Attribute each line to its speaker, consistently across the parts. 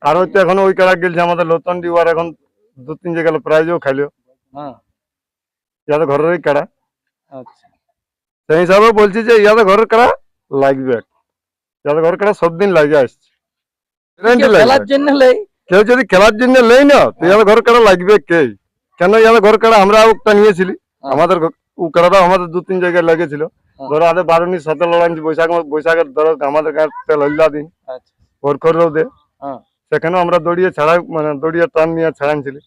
Speaker 1: আর হচ্ছে এখন ওই কারা গেলছে আমাদের লতন্ডি ওয়ার এখন দু তিন জায়গা প্রাইজও খাইলো।
Speaker 2: হ্যাঁ।
Speaker 1: ইয়াদের ঘরের ওই কাড়া
Speaker 2: আচ্ছা।
Speaker 1: সেই হিসাবে বলছি যে ইয়াদের ঘরের কাড়া লাগবে। ইয়াদের ঘরের কাড়া সব দিন লাগে আসছে।
Speaker 2: খেলার জন্য লেই?
Speaker 1: কেউ যদি খেলার জন্য লেই না তো ইয়াদের ঘর কাড়া লাগবে কে? কেন ইয়াদের ঘর কাড়া আমরা একটা নিয়েছিলি।
Speaker 2: হ্যাঁ।
Speaker 1: আমাদের ঘ- ও কাড়াটা আমাদের দু তিন জায়গায় লেগেছিল।
Speaker 2: হ্যাঁ।
Speaker 1: ধরো বারো বারুনি সতেরো বৈশাখ বৈশাখের ধরো আমাদের গায়ে তেল হইলা দিন।
Speaker 2: আচ্ছা।
Speaker 1: ভোর করে রোদে
Speaker 2: হ্যাঁ।
Speaker 1: সেখানেও আমরা দড়িয়ে ছাড়া মানে দড়িয়ে টান নিয়ে ছাড়াইছিলি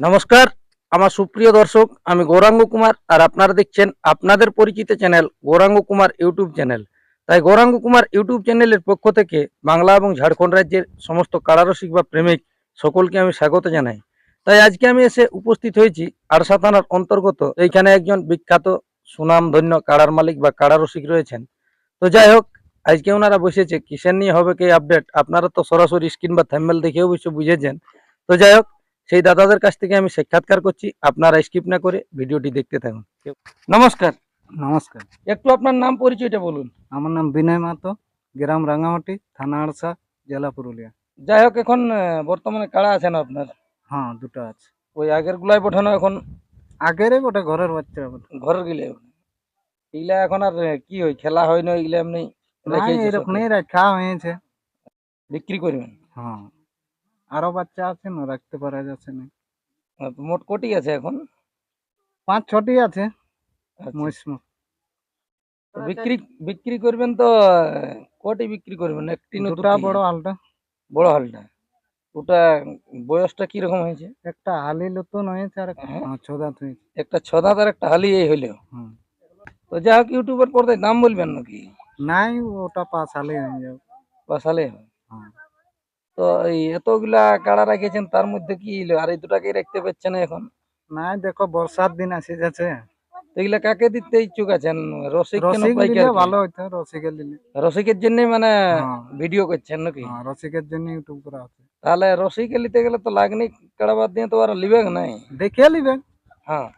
Speaker 2: নমস্কার আমার সুপ্রিয় দর্শক আমি গৌরাঙ্গ কুমার আর আপনারা দেখছেন আপনাদের পরিচিত channel Gouranga Kumar YouTube channel. তাই গৌরাঙ্গ কুমার ইউটিউব চ্যানেলের পক্ষ থেকে বাংলা এবং ঝাড়খণ্ড রাজ্যের সমস্ত কারারসিক বা প্রেমিক সকলকে আমি স্বাগত জানাই। তাই আজকে আমি এসে উপস্থিত হয়েছি আরসা থানার অন্তর্গত। এইখানে একজন বিখ্যাত সুনাম ধন্য কাড়ার মালিক বা কাড়ারসিক রয়েছেন। তো যাই হোক আজকে ওনারা বসেছে কিসের নিয়ে হবে কি আপডেট আপনারা তো সরাসরি স্ক্রিন বা থ্যাম্বেল দেখে অবশ্য বুঝেছেন। তো যাই হোক সেই দাদাদের কাছ থেকে আমি সাক্ষাৎকার করছি। আপনারা স্কিপ না করে ভিডিওটি দেখতে থাকুন। নমস্কার।
Speaker 3: নমস্কার।
Speaker 2: একটু আপনার নাম পরিচয়টা বলুন।
Speaker 3: আমার নাম বিনয় মাতো গ্রাম রাঙামাটি থানা আড়সা জেলা পুরুলিয়া।
Speaker 2: যাই হোক এখন বর্তমানে কাড়া আছেন আপনার?
Speaker 3: হ্যাঁ দুটো আছে।
Speaker 2: ওই আগের গুলাই পাঠানো এখন
Speaker 3: আগেরে ওটা ঘরের বাচ্চা
Speaker 2: ঘরের গিলে এইগুলা এখন আর কি হয় খেলা হয় না এগুলা এমনি
Speaker 3: না এরকম রাখা হয়েছে।
Speaker 2: বিক্রি করবেন?
Speaker 3: হ্যাঁ। আরও বাচ্চা আছে না রাখতে পারা যাচ্ছে না।
Speaker 2: মোট কোটি আছে এখন?
Speaker 3: পাঁচ ছটি আছে
Speaker 2: আচ্ছা।
Speaker 3: মহিষ।
Speaker 2: বিক্রি বিক্রি করবেন তো কটি বিক্রি করবেন? একটি
Speaker 3: বড় হালটা।
Speaker 2: বড় হালটা। ওটা বয়সটা কীরকম হয়েছে?
Speaker 3: একটা হালি নতুন হয়েছে আর ছদাত হয়েছে।
Speaker 2: একটা ছদাত আর একটা হালি এই হইল। তো যাই হোক ইউটিউবের পর্দায় দাম বলবেন নাকি?
Speaker 3: নাই ওটা পাঁচ হালি হয়ে যাবে।
Speaker 2: সালে
Speaker 3: হ্যাঁ।
Speaker 2: তো এই এতগুলা কাড়া রাখেছেন তার মধ্যে কি হইল? আর এই দুটাকে রাখতে পারছে না এখন?
Speaker 3: নাই দেখো বর্ষার দিন আসে যাচ্ছে।
Speaker 2: এগুলা কাকে দিতে ইচ্ছুক আছেন? রসিক কেন পাইকার
Speaker 3: ভালো হইতো রসিকের দিলে।
Speaker 2: রসিকের জন্য মানে। ভিডিও করছেন নাকি?
Speaker 3: রসিকের জন্য ইউটিউব করা আছে
Speaker 2: তাহলে রসিকে নিতে গেলে তো লাগনি কাড়াবাদ দিয়ে তো আর লিবে নাই।
Speaker 3: দেখে লিবেন
Speaker 2: হ্যাঁ।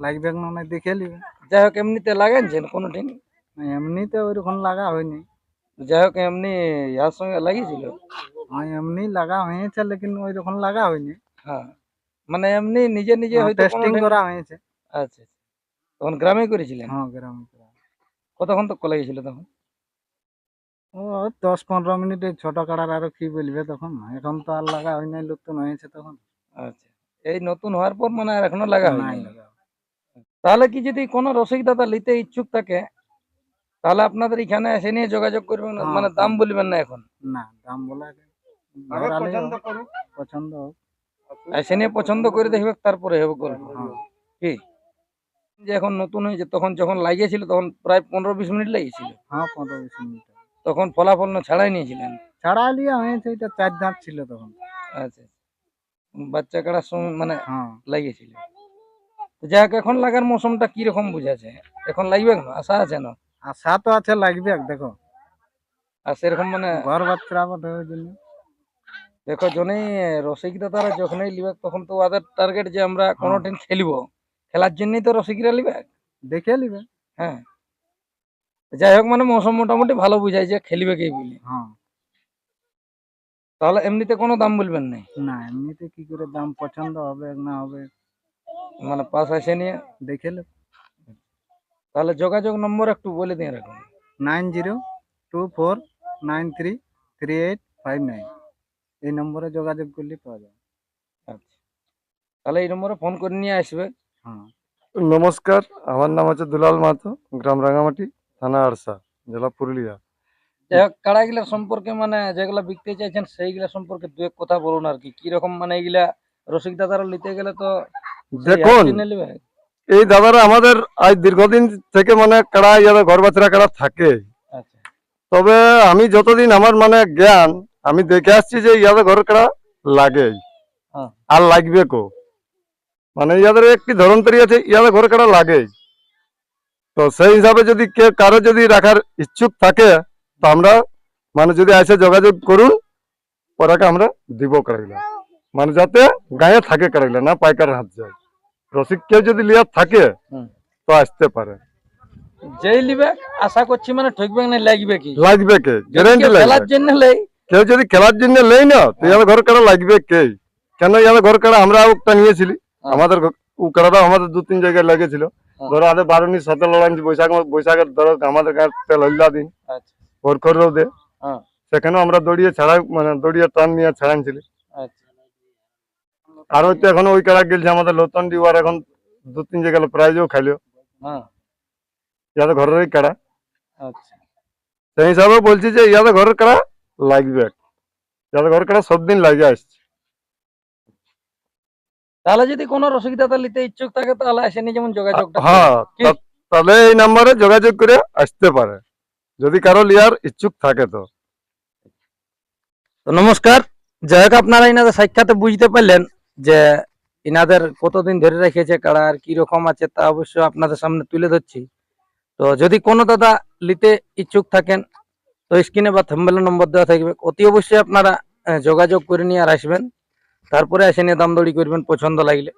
Speaker 3: লাগবে না নাই দেখে লিবেন
Speaker 2: যাই হোক এমনিতে লাগাইছেন কোনো দিন।
Speaker 3: না, এমনিতে ওইরকম লাগা হয়নি।
Speaker 2: যাই হোক এমনি ইয়ার সঙ্গে লাগিয়েছিল?
Speaker 3: হ্যাঁ এমনি লাগা হয়েছে লেকিন ওইরকম লাগা হয়নি।
Speaker 2: হ্যাঁ। মানে এমনি নিজে নিজে হয়তো
Speaker 3: টেস্টিং করা হয়েছে।
Speaker 2: আচ্ছা আচ্ছা। তখন গ্রামে করেছিলেন?
Speaker 3: হ্যাঁ গ্রামে
Speaker 2: কতক্ষণ তো লাগিয়েছিল তখন?
Speaker 3: ও দশ পনেরো মিনিটে ছোট কাড়ার আরও কি বলবে তখন? এখন তো আর লাগা হয় নাই নতুন হয়েছে তখন।
Speaker 2: আচ্ছা এই নতুন হওয়ার পর মানে আর এখনও লাগা
Speaker 3: নাই
Speaker 2: তাহলে কি যদি কোনো রসিক দাদা নিতে ইচ্ছুক থাকে তাহলে আপনাদের এখানে এসে নিয়ে যোগাযোগ করবেন?
Speaker 3: হ্যাঁ,
Speaker 2: মানে দাম
Speaker 3: হ্যাঁ।
Speaker 2: বলবেন না এখন?
Speaker 3: না দাম বলা। পছন্দ
Speaker 2: এসে নিয়ে পছন্দ করে দেখবে তারপরে হবে গল্প
Speaker 3: হ্যাঁ।
Speaker 2: কি? যে এখন নতুন হয়েছে তখন যখন লাগিয়েছিল তখন প্রায় পনেরো বিশ মিনিট লাগিয়েছিল?
Speaker 3: হ্যাঁ পনেরো বিশ মিনিট।
Speaker 2: তখন ফলাফল না ছাড়াই নিয়েছিলেন?
Speaker 3: ছাড়া লিয়া হয়েছে এটা চার দাঁত ছিল তখন।
Speaker 2: আচ্ছা বাচ্চা কাটার সময় মানে
Speaker 3: হ্যাঁ।
Speaker 2: লাগিয়েছিল। যাক এখন লাগার মৌসুমটা কীরকম বুঝাছে? এখন লাগবে না আশা আছে না?
Speaker 3: আশা তো আছে লাগবে দেখো।
Speaker 2: আর সেরকম মানে
Speaker 3: ঘর বাচ্চা জন্য
Speaker 2: দেখো জনেই রসিকরা তারা যখনই লিবে তখন তো ওদের টার্গেট যে আমরা কোনো দিন খেলব। খেলার জন্যই তো রসিকরা লিবে?
Speaker 3: দেখে লিবে।
Speaker 2: হ্যাঁ। যাই হোক মানে মৌসুম মোটামুটি ভালো বুঝাই যে খেলবে কে বলে।
Speaker 3: হ্যাঁ।
Speaker 2: তাহলে এমনিতে কোনো দাম বলবেন না?
Speaker 3: না এমনিতে কি করে দাম পছন্দ হবে না হবে?
Speaker 2: মানে পাশ আসে নিয়ে?
Speaker 3: দেখে নেব
Speaker 2: তাহলে যোগাযোগ নম্বর একটু বলে দিয়ে রাখুন
Speaker 3: nine zero two four nine three three eight five nine. এই নম্বরে যোগাযোগ করলে পাওয়া যাবে।
Speaker 2: আচ্ছা। তাহলে এই নম্বরে ফোন করে নিয়ে আসবে।
Speaker 3: হ্যাঁ।
Speaker 1: নমস্কার আমার নাম হচ্ছে দুলাল মাহাতো গ্রাম রাঙামাটি। থানা আরসা জেলা পুরুলিয়া।
Speaker 2: যাই সম্পর্কে মানে যেগুলা বিকতে চাইছেন সেইগুলা সম্পর্কে দু এক কথা বলুন আর কি। কীরকম মানে এইগুলা রসিক দাদারা নিতে গেলে তো
Speaker 1: দেখুন। এই দাদারা আমাদের আজ দীর্ঘদিন থেকে মানে কাড়া ইয়াদের ঘর বাচ্চা কাড়া থাকে।
Speaker 2: আচ্ছা।
Speaker 1: তবে আমি যতদিন আমার মানে জ্ঞান আমি দেখে আসছি যে ইয়াদের ঘর কাড়া লাগে।
Speaker 2: হ্যাঁ।
Speaker 1: আর লাগবে কো? মানে ইয়াদের একটি ধরন্তরী আছে ইয়াদের ঘর কাড়া লাগে। তো সেই হিসাবে যদি কে কারও যদি রাখার ইচ্ছুক থাকে তো আমরা মানে যদি এসে যোগাযোগ করুন ওরাকে আমরা দিব কাড়াগুলো মানে যাতে গায়ে থাকে কারাগুলো না পাইকার হাত যায়। রসিক কেউ যদি লিয়ার থাকে তো আসতে পারে।
Speaker 2: যেই লিবে আশা করছি মানে ঠকবে না লাগবে কি?
Speaker 1: লাগবে কে? গ্যারেন্টি লাগবে।
Speaker 2: জন্য লেই।
Speaker 1: কেউ যদি খেলার জন্য লেই না তো ইয়াদের ঘর কাড়া লাগবে কে? কেন ইয়াদের ঘর কাড়া আমরা একটা নিয়েছিলি?
Speaker 2: হ্যাঁ।
Speaker 1: আমাদের ও কাড়াটা আমাদের দু তিন জায়গায় লেগেছিল
Speaker 2: হ্যাঁ।
Speaker 1: ধরো বারুনি সাথে লড়াই বৈশাখ বৈশাখের ধরো আমাদের গায়ে তেল দিন।
Speaker 2: আচ্ছা। হ্যাঁ।
Speaker 1: সেখানেও আমরা দড়িয়ে ছাড়া মানে দড়িয়ে টান নিয়ে
Speaker 2: আচ্ছা।
Speaker 1: আর হয়তো এখন ওই কাড়া গেলছে আমাদের লতন্ডি ওয়ার এখন দু তিন জায়গায় প্রাইজও খাইলো।
Speaker 2: হ্যাঁ।
Speaker 1: ইয়াদের ঘরেরই কাড়া
Speaker 2: আচ্ছা।
Speaker 1: সেই হিসাবে বলছি যে ইয়াদের ঘরের কাড়া লাগবে। ইয়াদের ঘরের কাড়া সব দিন লাগে আসছে।
Speaker 2: তাহলে যদি কোনো রসিকদাতা নিতে ইচ্ছুক থাকে তাহলে এসে নিয়ে যেমন যোগাযোগটা
Speaker 1: হ্যাঁ তাহলে এই নাম্বারে যোগাযোগ করে আসতে পারে। যদি কারও লিয়ার ইচ্ছুক থাকে তো।
Speaker 2: তো নমস্কার। যাই হোক আপনারা ইনাদের সাক্ষাতে বুঝতে পারলেন যে ইনাদের কতদিন ধরে রেখেছে কারা আর কি রকম আছে তা অবশ্য আপনাদের সামনে তুলে ধরছি। তো যদি কোনো দাদা নিতে ইচ্ছুক থাকেন তো স্ক্রিনে বা থাম্বেলে নম্বর দেওয়া থাকবে। অতি অবশ্যই আপনারা যোগাযোগ করে নিয়ে আর আসবেন। তারপরে এসে নিয়ে দামদড়ি করবেন, পছন্দ লাগলে।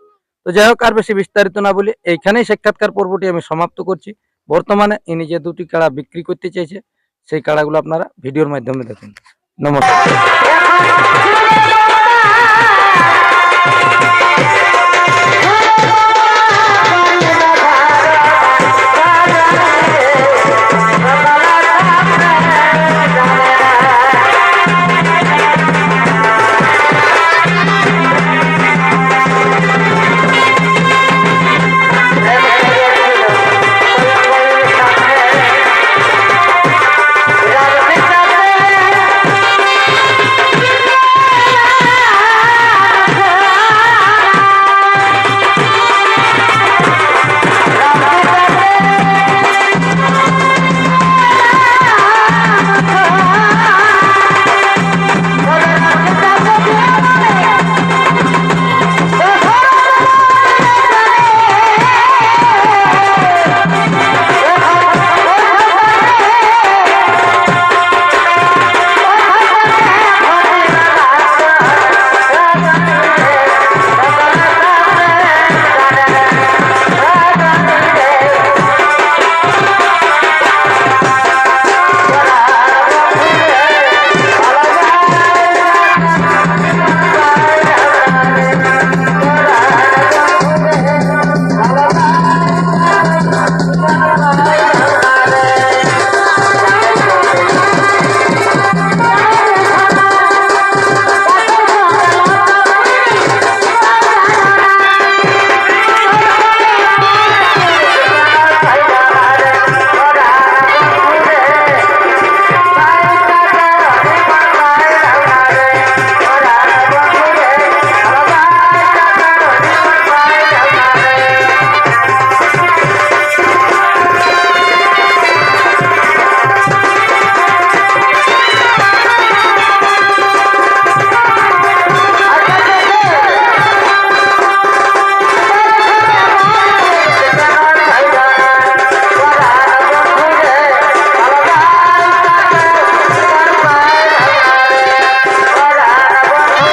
Speaker 2: তো যাই হোক, আর বেশি বিস্তারিত না বলি এইখানেই সাক্ষাৎকার পর্বটি আমি সমাপ্ত করছি। বর্তমানে ইনি যে দুটি কাড়া বিক্রি করতে চাইছে, সেই কাড়াগুলো আপনারা ভিডিওর মাধ্যমে দেখুন। নমস্কার।